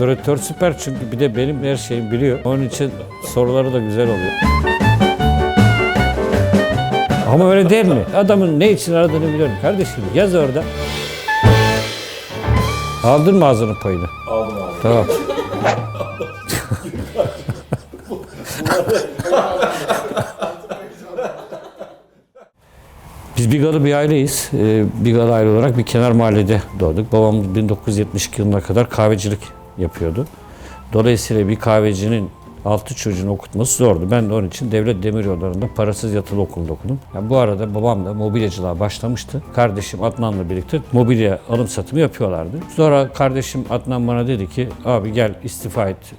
Moderatör süper çünkü bir de benim her şeyimi biliyor. Onun için soruları da güzel oluyor. Ama öyle değil mi? Adamın ne için aradığını biliyorum. Kardeşim yaz orada. Aldın mı ağzının payını? Aldım abi. Tamam. Biz Bigalı bir aileyiz. Ee, Bigalı aile olarak bir kenar mahallede doğduk. Babamız 1972 yılına kadar kahvecilik yapıyordu. Dolayısıyla bir kahvecinin altı çocuğunu okutması zordu. Ben de onun için devlet demiryollarında parasız yatılı okulda okudum. Yani bu arada babam da mobilyacılığa başlamıştı. Kardeşim Adnan'la birlikte mobilya alım satımı yapıyorlardı. Sonra kardeşim Adnan bana dedi ki abi gel istifa et.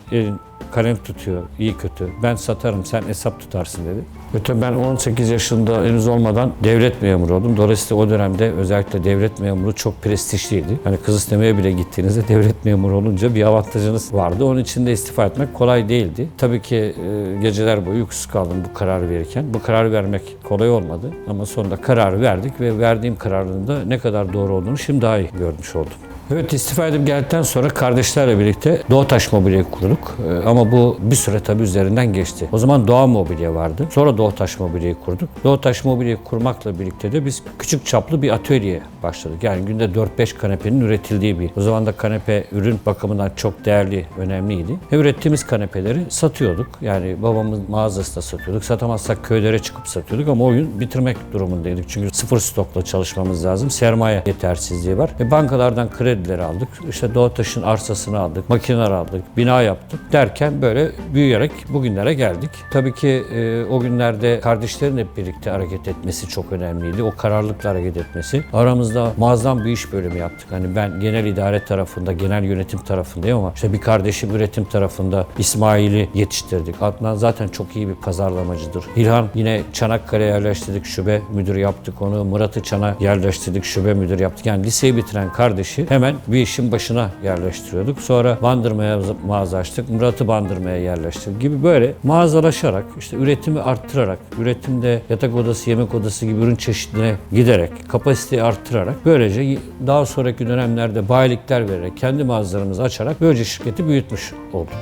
Kalem tutuyor, iyi kötü. Ben satarım, sen hesap tutarsın dedi. Öte ben 18 yaşında henüz olmadan devlet memuru oldum. Dolayısıyla o dönemde özellikle devlet memuru çok prestijliydi. Hani kız istemeye bile gittiğinizde devlet memuru olunca bir avantajınız vardı. Onun için de istifa etmek kolay değildi. Tabii ki e, geceler boyu uykusuz kaldım bu kararı verirken. Bu kararı vermek kolay olmadı ama sonunda kararı verdik ve verdiğim kararın da ne kadar doğru olduğunu şimdi daha iyi görmüş oldum. Evet istifa edip geldikten sonra kardeşlerle birlikte Doğutaş Mobilya'yı kurduk. Ee, ama bu bir süre tabii üzerinden geçti. O zaman Doğa Mobilya vardı. Sonra Doğutaş Mobilya'yı kurduk. Doğutaş Mobilya'yı kurmakla birlikte de biz küçük çaplı bir atölye başladık. Yani günde 4-5 kanepenin üretildiği bir. O zaman da kanepe ürün bakımından çok değerli, önemliydi. Ve ürettiğimiz kanepeleri satıyorduk. Yani babamın mağazasında satıyorduk. Satamazsak köylere çıkıp satıyorduk ama o gün bitirmek durumundaydık. Çünkü sıfır stokla çalışmamız lazım. Sermaye yetersizliği var. E bankalardan kredileri aldık. İşte Doğutaş'ın arsasını aldık. Makineler aldık. Bina yaptık. Derken böyle büyüyerek bugünlere geldik. Tabii ki e, o günlerde kardeşlerin hep birlikte hareket etmesi çok önemliydi. O kararlılıkla hareket etmesi. Aramızda muazzam bir iş bölümü yaptık. Hani ben genel idare tarafında, genel yönetim tarafındayım ama işte bir kardeşim üretim tarafında İsmail'i yetiştirdik. Adnan zaten çok iyi bir pazarlamacıdır. İlhan yine Çanakkale yerleştirdik, şube müdürü yaptık onu. Murat'ı Çan'a yerleştirdik, şube müdürü yaptık. Yani liseyi bitiren kardeşi hemen bir işin başına yerleştiriyorduk. Sonra Bandırma'ya mağaza açtık. Murat'ı Bandırma'ya yerleştirdik gibi böyle mağazalaşarak, işte üretimi arttırarak, üretimde yatak odası, yemek odası gibi ürün çeşidine giderek, kapasiteyi arttırarak böylece daha sonraki dönemlerde bayilikler vererek, kendi mağazalarımızı açarak böylece şirketi büyütmüş olduk.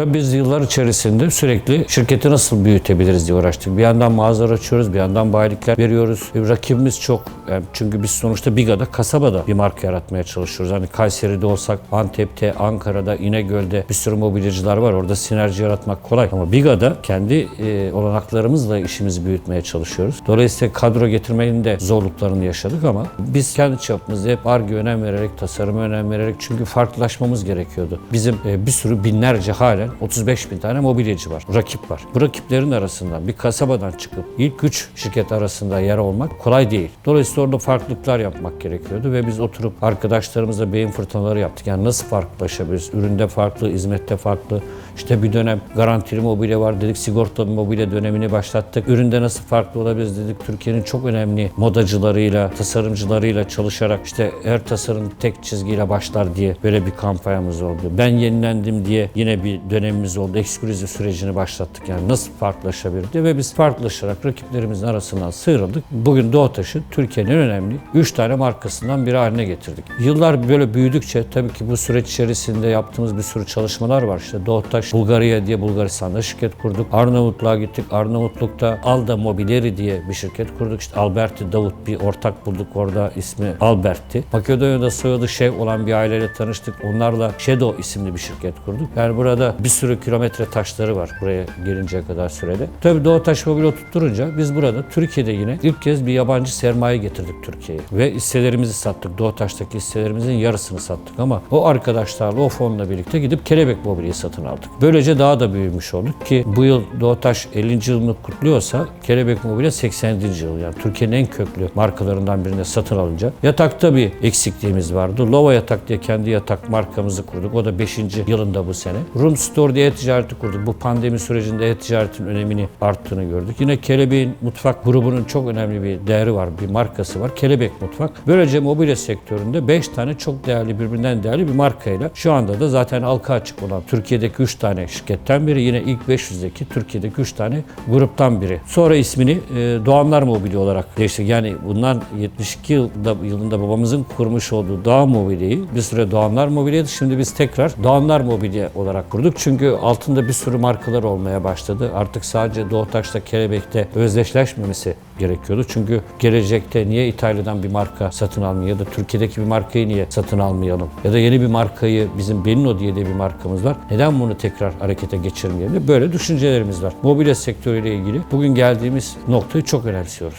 Tabii biz yıllar içerisinde sürekli şirketi nasıl büyütebiliriz diye uğraştık. Bir yandan mağazalar açıyoruz, bir yandan bayilikler veriyoruz. E, rakibimiz çok. Yani çünkü biz sonuçta Biga'da, kasabada bir marka yaratmaya çalışıyoruz. Hani Kayseri'de olsak, Antep'te, Ankara'da, İnegöl'de bir sürü mobilyacılar var. Orada sinerji yaratmak kolay. Ama Biga'da kendi e, olanaklarımızla işimizi büyütmeye çalışıyoruz. Dolayısıyla kadro getirmenin de zorluklarını yaşadık ama biz kendi çapımızda hep arge önem vererek, tasarıma önem vererek çünkü farklılaşmamız gerekiyordu. Bizim e, bir sürü binlerce halen 35 bin tane mobilyacı var. Rakip var. Bu rakiplerin arasından bir kasabadan çıkıp ilk üç şirket arasında yer olmak kolay değil. Dolayısıyla orada farklılıklar yapmak gerekiyordu ve biz oturup arkadaşlarımızla beyin fırtınaları yaptık. Yani nasıl farklılaşabiliriz? Üründe farklı, hizmette farklı. İşte bir dönem garantili mobilya var dedik, sigortalı mobilya dönemini başlattık. Üründe nasıl farklı olabiliriz dedik. Türkiye'nin çok önemli modacılarıyla, tasarımcılarıyla çalışarak işte her tasarım tek çizgiyle başlar diye böyle bir kampanyamız oldu. Ben yenilendim diye yine bir dönemimiz oldu. Ekskluzif sürecini başlattık. Yani nasıl farklılaşabilir diye ve biz farklılaşarak rakiplerimizin arasından sıyrıldık. Bugün Doğutaş'ı Türkiye'nin en önemli 3 tane markasından biri haline getirdik. Yıllar böyle büyüdükçe tabii ki bu süreç içerisinde yaptığımız bir sürü çalışmalar var. İşte Doğutaş Bulgarya diye Bulgaristan'da şirket kurduk. Arnavutluğa gittik. Arnavutluk'ta Alda Mobileri diye bir şirket kurduk. İşte Alberti Davut bir ortak bulduk orada ismi Albert'ti. Makedonya'da soyadı şey olan bir aileyle tanıştık. Onlarla Shadow isimli bir şirket kurduk. Yani burada bir sürü kilometre taşları var buraya gelinceye kadar sürede. Tabii Doğu Taş Mobilya tutturunca biz burada Türkiye'de yine ilk kez bir yabancı sermaye getirdik Türkiye'ye. Ve hisselerimizi sattık. Doğu Taş'taki hisselerimizin yarısını sattık ama o arkadaşlarla o fonla birlikte gidip Kelebek Mobilya'yı satın aldık. Böylece daha da büyümüş olduk ki bu yıl Doğu Taş 50. yılını kutluyorsa Kelebek Mobilya 80. yıl. Yani Türkiye'nin en köklü markalarından birine satın alınca. Yatakta bir eksikliğimiz vardı. Lova Yatak diye kendi yatak markamızı kurduk. O da 5. yılında bu sene. Room Store diye e-ticareti kurduk. Bu pandemi sürecinde e-ticaretin önemini arttığını gördük. Yine Kelebek'in mutfak grubunun çok önemli bir değeri var, bir markası var. Kelebek Mutfak. Böylece mobilya sektöründe 5 tane çok değerli, birbirinden değerli bir markayla şu anda da zaten halka açık olan Türkiye'deki 3 tane şirketten biri. Yine ilk 500'deki Türkiye'deki 3 tane gruptan biri. Sonra ismini e, Doğanlar Mobilya olarak değiştirdik. Yani bundan 72 yılında, yılında babamızın kurmuş olduğu Doğan Mobilya'yı bir süre Doğanlar Mobilya'ydı. Şimdi biz tekrar Doğanlar Mobilya olarak kurduk. Çünkü altında bir sürü markalar olmaya başladı. Artık sadece Doğutaş'ta, Kelebek'te özdeşleşmemesi gerekiyordu. Çünkü gelecekte niye İtalya'dan bir marka satın almayalım ya da Türkiye'deki bir markayı niye satın almayalım ya da yeni bir markayı bizim Benino diye de bir markamız var. Neden bunu tekrar harekete geçirmeyelim? Böyle düşüncelerimiz var. Mobilya sektörüyle ilgili bugün geldiğimiz noktayı çok önemsiyoruz.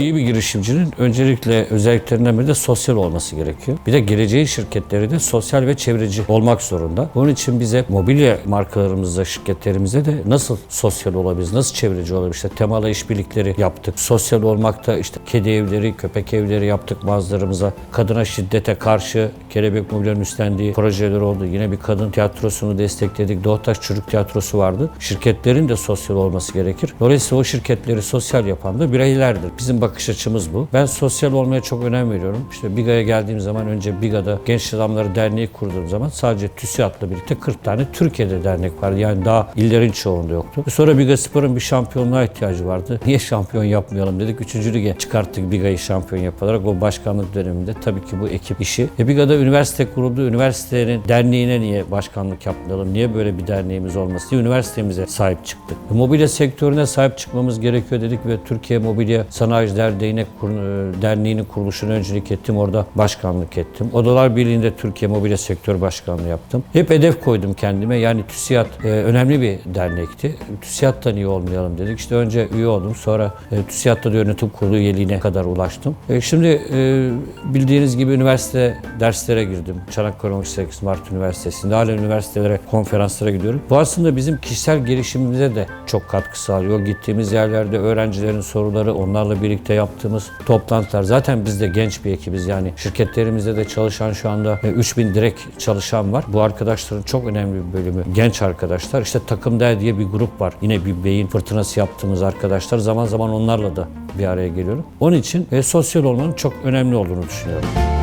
İyi bir girişimcinin öncelikle özelliklerinden biri de sosyal olması gerekiyor. Bir de geleceğin şirketleri de sosyal ve çevreci olmak zorunda. Bunun için bize mobilya markalarımızda, şirketlerimizde de nasıl sosyal olabiliriz, nasıl çevreci olabiliriz? İşte temalı işbirlikleri yaptık. Sosyal olmakta işte kedi evleri, köpek evleri yaptık mağazalarımıza. Kadına şiddete karşı Kelebek Mobilya'nın üstlendiği projeler oldu. Yine bir kadın tiyatrosunu destekledik. Doğutaş Çocuk Tiyatrosu vardı. Şirketlerin de sosyal olması gerekir. Dolayısıyla o şirketleri sosyal yapan da bireylerdir. Bizim bakış açımız bu. Ben sosyal olmaya çok önem veriyorum. İşte Biga'ya geldiğim zaman önce Biga'da Genç Adamları Derneği kurduğum zaman sadece TÜSİAD'la birlikte 40 tane Türkiye'de dernek vardı. Yani daha illerin çoğunda yoktu. Sonra Biga Spor'un bir şampiyonluğa ihtiyacı vardı. Niye şampiyon yapmayalım dedik. Üçüncü lige çıkarttık Biga'yı şampiyon yaparak. O başkanlık döneminde tabii ki bu ekip işi. E Biga'da üniversite kuruldu. Üniversitenin derneğine niye başkanlık yapmayalım? Niye böyle bir derneğimiz olmasın diye üniversitemize sahip çıktık. E, mobilya sektörüne sahip çıkmamız gerekiyor dedik ve Türkiye Mobilya Sanayi Kur- e, derneğinin kuruluşuna öncülük ettim. Orada başkanlık ettim. Odalar Birliği'nde Türkiye Mobilya Sektör Başkanlığı yaptım. Hep hedef koydum kendime. Yani TÜSİAD e, önemli bir dernekti. TÜSİAD'dan iyi olmayalım dedik. İşte önce üye oldum. Sonra e, TÜSİAD'da da yönetim kurulu üyeliğine kadar ulaştım. E, şimdi e, bildiğiniz gibi üniversite derslere girdim. Çanakkale 18 Mart Üniversitesi'nde. Hala üniversitelere, konferanslara gidiyorum. Bu aslında bizim kişisel gelişimimize de çok katkı sağlıyor. Gittiğimiz yerlerde öğrencilerin soruları, onlarla birlikte yaptığımız toplantılar. Zaten biz de genç bir ekibiz yani. Şirketlerimizde de çalışan şu anda e, 3000 direkt çalışan var. Bu arkadaşların çok önemli bir bölümü genç arkadaşlar. İşte takım der diye bir grup var. Yine bir beyin fırtınası yaptığımız arkadaşlar. Zaman zaman onlarla da bir araya geliyorum. Onun için e, sosyal olmanın çok önemli olduğunu düşünüyorum.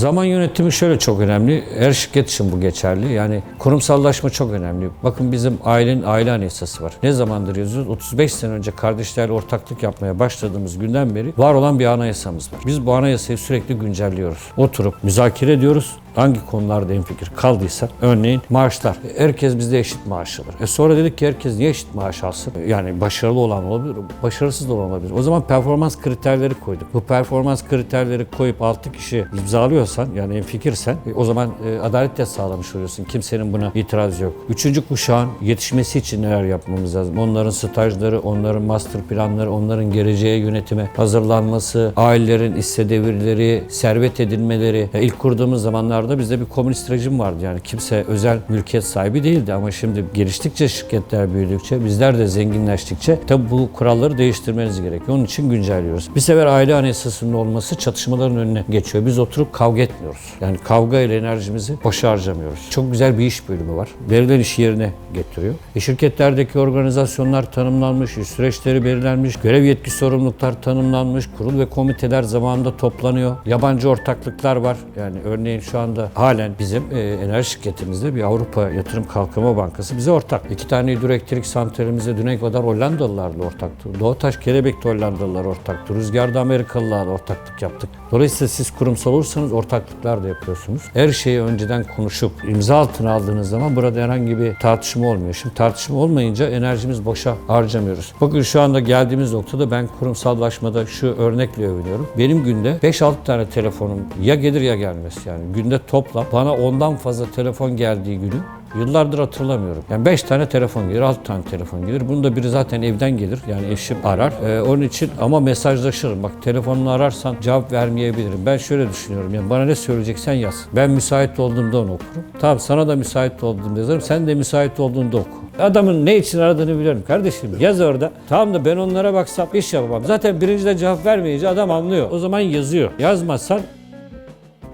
Zaman yönetimi şöyle çok önemli. Her şirket için bu geçerli. Yani kurumsallaşma çok önemli. Bakın bizim ailenin aile anayasası var. Ne zamandır yazıyoruz? 35 sene önce kardeşlerle ortaklık yapmaya başladığımız günden beri var olan bir anayasamız var. Biz bu anayasayı sürekli güncelliyoruz. Oturup müzakere ediyoruz. Hangi konularda en fikir kaldıysa örneğin maaşlar. Herkes bizde eşit maaş alır. E sonra dedik ki herkes niye eşit maaş alsın? Yani başarılı olan olabilir, başarısız da olan olabilir. O zaman performans kriterleri koyduk. Bu performans kriterleri koyup 6 kişi imzalıyorsan yani en fikirsen e, o zaman e, adalet de sağlamış oluyorsun. Kimsenin buna itiraz yok. Üçüncü kuşağın yetişmesi için neler yapmamız lazım? Onların stajları, onların master planları, onların geleceğe yönetime hazırlanması, ailelerin hisse devirleri, servet edinmeleri. Ya ilk kurduğumuz zamanlarda bizde bir komünist rejim vardı. Yani kimse özel mülkiyet sahibi değildi ama şimdi geliştikçe şirketler büyüdükçe bizler de zenginleştikçe tabi bu kuralları değiştirmeniz gerekiyor. Onun için güncelliyoruz. Bir sefer aile anayasasının olması çatışmaların önüne geçiyor. Biz oturup kavga etmiyoruz. Yani kavga ile enerjimizi boşa harcamıyoruz. Çok güzel bir iş bölümü var. Verilen işi yerine getiriyor. E şirketlerdeki organizasyonlar tanımlanmış, iş süreçleri belirlenmiş, görev yetki sorumluluklar tanımlanmış, kurul ve komiteler zamanında toplanıyor. Yabancı ortaklıklar var. Yani örneğin şu anda halen bizim e, enerji şirketimizde bir Avrupa Yatırım Kalkınma Bankası bize ortak. İki tane hidroelektrik santralimizde düne kadar Hollandalılarla ortaktı. Doğutaş Kelebek'te Hollandalılar ortaktı. Rüzgar'da Amerikalılarla ortaklık yaptık. Dolayısıyla siz kurumsal olursanız ortaklıklar da yapıyorsunuz. Her şeyi önceden konuşup imza altına aldığınız zaman burada herhangi bir tartışma olmuyor. Şimdi tartışma olmayınca enerjimiz boşa harcamıyoruz. Bakın şu anda geldiğimiz noktada ben kurumsallaşmada şu örnekle övünüyorum. Benim günde 5-6 tane telefonum ya gelir ya gelmez yani. Günde toplam bana ondan fazla telefon geldiği günü Yıllardır hatırlamıyorum. Yani 5 tane telefon gelir, 6 tane telefon gelir. Bunu da biri zaten evden gelir. Yani eşim arar. Ee, onun için ama mesajlaşırım. Bak telefonunu ararsan cevap vermeyebilirim. Ben şöyle düşünüyorum. Yani bana ne söyleyeceksen yaz. Ben müsait olduğumda onu okurum. Tamam sana da müsait olduğumda yazarım. Sen de müsait olduğunda oku. Adamın ne için aradığını biliyorum kardeşim. Yaz orada. Tamam da ben onlara baksam iş yapamam. Zaten birincide cevap vermeyince adam anlıyor. O zaman yazıyor. Yazmazsan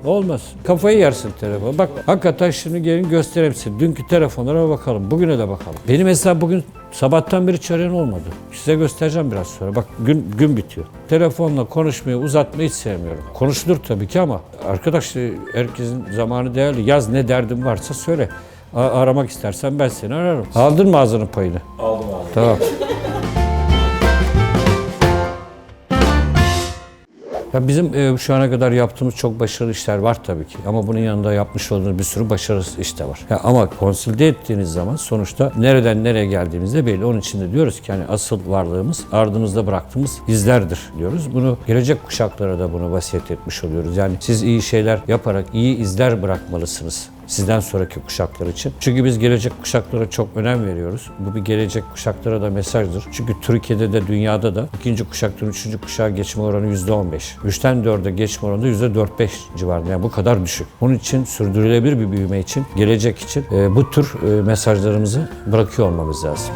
Olmaz. Kafayı yersin telefon. Bak hakikaten şimdi gelin göstereyim size. Dünkü telefonlara bakalım. Bugüne de bakalım. Benim mesela bugün sabahtan beri arayan olmadı. Size göstereceğim biraz sonra. Bak gün gün bitiyor. Telefonla konuşmayı uzatmayı hiç sevmiyorum. Konuşulur tabii ki ama arkadaş e, herkesin zamanı değerli. Yaz ne derdin varsa söyle. A- aramak istersen ben seni ararım. Aldın mı ağzının payını? Aldım abi. Tamam. Ya bizim e, şu ana kadar yaptığımız çok başarılı işler var tabii ki. Ama bunun yanında yapmış olduğumuz bir sürü başarısız iş de var. Ya ama konsolide ettiğiniz zaman sonuçta nereden nereye geldiğimizde belli. Onun için de diyoruz ki hani asıl varlığımız ardımızda bıraktığımız izlerdir diyoruz. Bunu gelecek kuşaklara da bunu vasiyet etmiş oluyoruz. Yani siz iyi şeyler yaparak iyi izler bırakmalısınız sizden sonraki kuşaklar için. Çünkü biz gelecek kuşaklara çok önem veriyoruz. Bu bir gelecek kuşaklara da mesajdır. Çünkü Türkiye'de de dünyada da ikinci kuşaktan üçüncü kuşağa geçme oranı yüzde on beş. Üçten dörde geçme oranı yüzde dört beş civarında. Yani bu kadar düşük. Bunun için sürdürülebilir bir büyüme için, gelecek için e, bu tür e, mesajlarımızı bırakıyor olmamız lazım.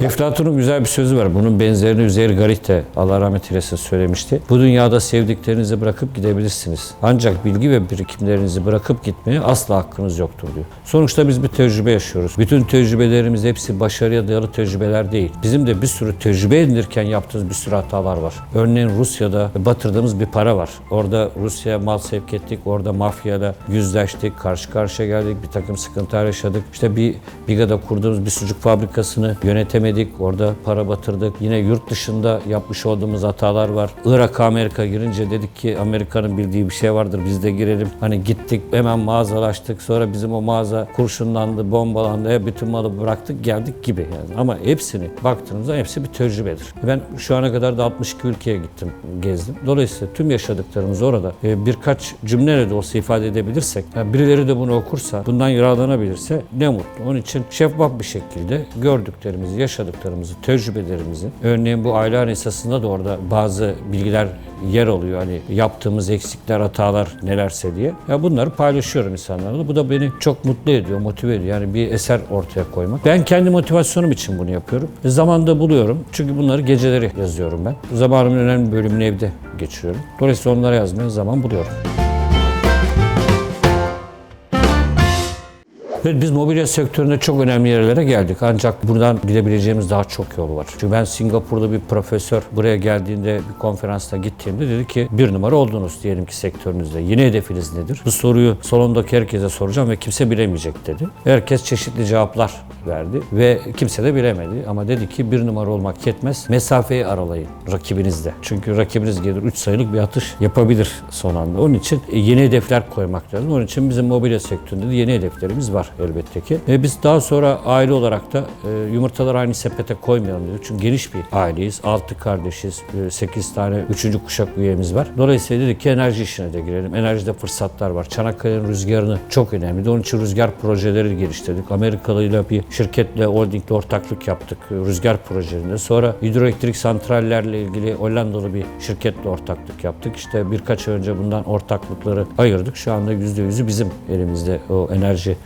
Eflatun'un güzel bir sözü var. Bunun benzerini Üzeyir Garih de Allah rahmet eylesin söylemişti. Bu dünyada sevdiklerinizi bırakıp gidebilirsiniz. Ancak bilgi ve birikimlerinizi bırakıp gitmeye asla hakkınız yoktur diyor. Sonuçta biz bir tecrübe yaşıyoruz. Bütün tecrübelerimiz hepsi başarıya dayalı tecrübeler değil. Bizim de bir sürü tecrübe edinirken yaptığımız bir sürü hatalar var. Örneğin Rusya'da batırdığımız bir para var. Orada Rusya'ya mal sevk ettik. Orada mafyayla yüzleştik. Karşı karşıya geldik. Bir takım sıkıntılar yaşadık. İşte bir Biga'da kurduğumuz bir sucuk fabrikasını yönetemedik. Orada para batırdık. Yine yurt dışında yapmış olduğumuz hatalar var. Irak Amerika girince dedik ki Amerika'nın bildiği bir şey vardır. Biz de girelim. Hani gittik hemen mağazalaştık. Sonra bizim o mağaza kurşunlandı, bombalandı. E, bütün malı bıraktık geldik gibi yani. Ama hepsini baktığınızda hepsi bir tecrübedir. Ben şu ana kadar da 62 ülkeye gittim, gezdim. Dolayısıyla tüm yaşadıklarımız orada e, birkaç cümleyle de olsa ifade edebilirsek, yani birileri de bunu okursa, bundan yararlanabilirse ne mutlu. Onun için şeffaf bir şekilde gördüklerimizi, yaşadıklarımızı, tecrübelerimizi, örneğin bu aile esasında da orada bazı bilgiler yer alıyor. Hani yaptığımız eksikler, hatalar nelerse diye. Ya bunları paylaşıyorum insanlarla. Bu da beni çok mutlu ediyor, motive ediyor. Yani bir eser ortaya koymak. Ben kendi motivasyonum için bunu yapıyorum. E, Zamanda buluyorum. Çünkü bunları geceleri yazıyorum ben. Zamanımın önemli bölümünü evde geçiriyorum. Dolayısıyla onlara yazmaya zaman buluyorum. Evet, biz mobilya sektöründe çok önemli yerlere geldik. Ancak buradan gidebileceğimiz daha çok yol var. Çünkü ben Singapur'da bir profesör buraya geldiğinde bir konferansta gittiğimde dedi ki bir numara oldunuz diyelim ki sektörünüzde. Yeni hedefiniz nedir? Bu soruyu salondaki herkese soracağım ve kimse bilemeyecek dedi. Herkes çeşitli cevaplar verdi ve kimse de bilemedi. Ama dedi ki bir numara olmak yetmez. Mesafeyi aralayın rakibinizle. Çünkü rakibiniz gelir 3 sayılık bir atış yapabilir son anda. Onun için e, yeni hedefler koymak lazım. Onun için bizim mobilya sektöründe de yeni hedeflerimiz var elbette ki. Ve biz daha sonra aile olarak da e, yumurtaları aynı sepete koymayalım dedik. Çünkü geniş bir aileyiz. 6 kardeşiz. 8 tane 3. kuşak üyemiz var. Dolayısıyla dedik ki enerji işine de girelim. Enerjide fırsatlar var. Çanakkale'nin rüzgarını çok önemli. Onun için rüzgar projeleri geliştirdik. Amerikalıyla bir şirketle, holdingle ortaklık yaptık rüzgar projelerinde. Sonra hidroelektrik santrallerle ilgili Hollandalı bir şirketle ortaklık yaptık. İşte birkaç ay önce bundan ortaklıkları ayırdık. Şu anda %100'ü bizim elimizde o enerji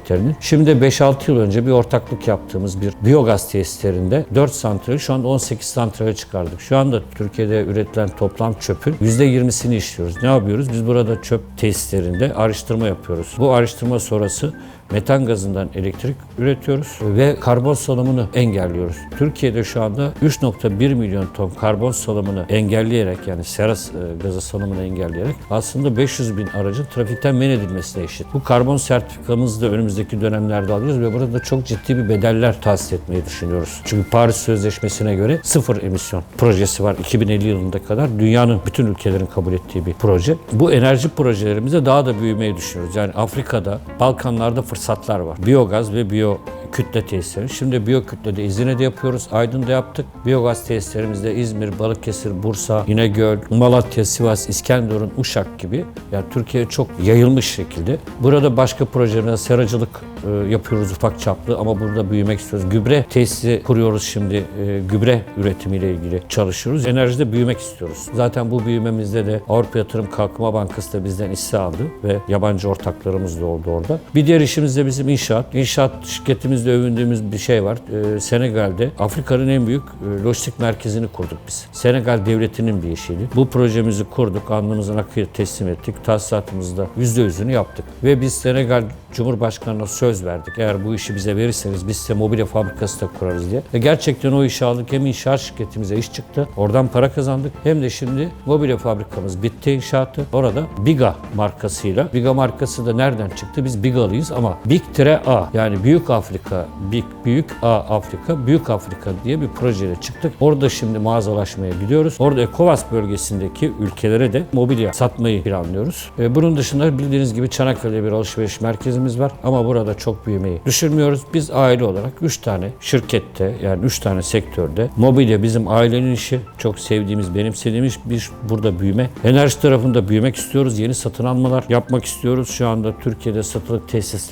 şirketlerinin. Şimdi 5-6 yıl önce bir ortaklık yaptığımız bir biyogaz tesislerinde 4 santrali şu anda 18 santrale çıkardık. Şu anda Türkiye'de üretilen toplam çöpün %20'sini işliyoruz. Ne yapıyoruz? Biz burada çöp tesislerinde araştırma yapıyoruz. Bu araştırma sonrası metan gazından elektrik üretiyoruz ve karbon salımını engelliyoruz. Türkiye'de şu anda 3.1 milyon ton karbon salımını engelleyerek yani sera e, gazı salımını engelleyerek aslında 500 bin aracın trafikten men edilmesine eşit. Bu karbon sertifikamızı da önümüzdeki dönemlerde alıyoruz ve burada çok ciddi bir bedeller tahsis etmeyi düşünüyoruz. Çünkü Paris Sözleşmesi'ne göre sıfır emisyon projesi var 2050 yılında kadar dünyanın bütün ülkelerin kabul ettiği bir proje. Bu enerji projelerimizde daha da büyümeyi düşünüyoruz. Yani Afrika'da, Balkanlarda fırsatlar var. Biyogaz ve biyo kütle tesisleri. Şimdi biyokütlede İzmir'de yapıyoruz. Aydın'da yaptık. Biyogaz tesislerimizde İzmir, Balıkesir, Bursa, İnegöl, Malatya, Sivas, İskenderun, Uşak gibi yani Türkiye çok yayılmış şekilde. Burada başka projelerinde seracılık e, yapıyoruz ufak çaplı ama burada büyümek istiyoruz. Gübre tesisi kuruyoruz şimdi. E, gübre üretimiyle ilgili çalışıyoruz. Enerjide büyümek istiyoruz. Zaten bu büyümemizde de Avrupa Yatırım Kalkınma Bankası da bizden hisse aldı ve yabancı ortaklarımız da oldu orada. Bir diğer işimiz şirketimizde bizim inşaat. İnşaat şirketimizde övündüğümüz bir şey var. Ee, Senegal'de Afrika'nın en büyük e, lojistik merkezini kurduk biz. Senegal devletinin bir işiydi. Bu projemizi kurduk. Alnımızın akıyla teslim ettik. Tahsisatımızda %100'ünü yaptık. Ve biz Senegal Cumhurbaşkanı'na söz verdik. Eğer bu işi bize verirseniz biz size mobilya fabrikası da kurarız diye. Ve gerçekten o işi aldık. Hem inşaat şirketimize iş çıktı. Oradan para kazandık. Hem de şimdi mobilya fabrikamız bitti inşaatı. Orada Biga markasıyla. Biga markası da nereden çıktı? Biz Bigalıyız ama Big Tire A yani Büyük Afrika, Big Büyük A Afrika, Büyük Afrika diye bir projeyle çıktık. Orada şimdi mağazalaşmaya gidiyoruz. Orada Ekovas bölgesindeki ülkelere de mobilya satmayı planlıyoruz. E, bunun dışında bildiğiniz gibi Çanakkale'de bir alışveriş merkezimiz var ama burada çok büyümeyi düşünmüyoruz. Biz aile olarak 3 tane şirkette yani 3 tane sektörde mobilya bizim ailenin işi. Çok sevdiğimiz, benimsediğimiz bir burada büyüme. Enerji tarafında büyümek istiyoruz. Yeni satın almalar yapmak istiyoruz. Şu anda Türkiye'de satılık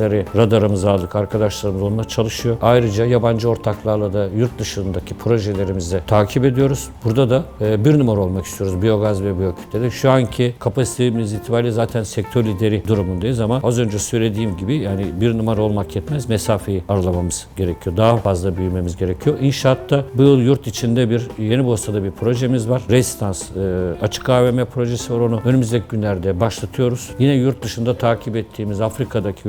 tesisleri radarımıza aldık. Arkadaşlarımız onunla çalışıyor. Ayrıca yabancı ortaklarla da yurt dışındaki projelerimizi takip ediyoruz. Burada da e, bir numara olmak istiyoruz biyogaz ve biyokütlede. Şu anki kapasitemiz itibariyle zaten sektör lideri durumundayız ama az önce söylediğim gibi yani bir numara olmak yetmez. Mesafeyi aralamamız gerekiyor. Daha fazla büyümemiz gerekiyor. İnşaatta bu yıl yurt içinde bir Yeni Bosna'da bir projemiz var. Resistans e, açık AVM projesi var onu önümüzdeki günlerde başlatıyoruz. Yine yurt dışında takip ettiğimiz Afrika'daki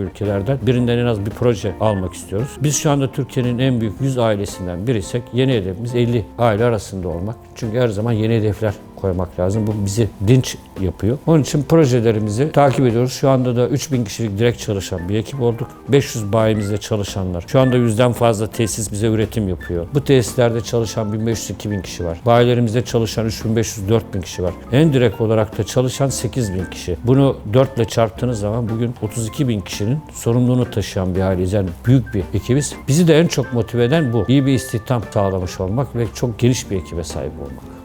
ülkelerden birinden en az bir proje almak istiyoruz. Biz şu anda Türkiye'nin en büyük 100 ailesinden biriysek yeni hedefimiz 50 aile arasında olmak. Çünkü her zaman yeni hedefler koymak lazım. Bu bizi dinç yapıyor. Onun için projelerimizi takip ediyoruz. Şu anda da 3000 kişilik direkt çalışan bir ekip olduk. 500 bayimizde çalışanlar. Şu anda yüzden fazla tesis bize üretim yapıyor. Bu tesislerde çalışan 1500-2000 kişi var. Bayilerimizde çalışan 3500-4000 kişi var. En direkt olarak da çalışan 8000 kişi. Bunu 4 ile çarptığınız zaman bugün 32 bin kişinin sorumluluğunu taşıyan bir aileyiz. Yani büyük bir ekibiz. Bizi de en çok motive eden bu. İyi bir istihdam sağlamış olmak ve çok geniş bir ekibe sahip olmak.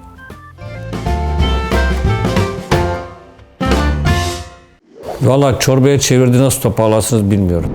Valla çorbaya çevirdi nasıl toparlarsınız bilmiyorum.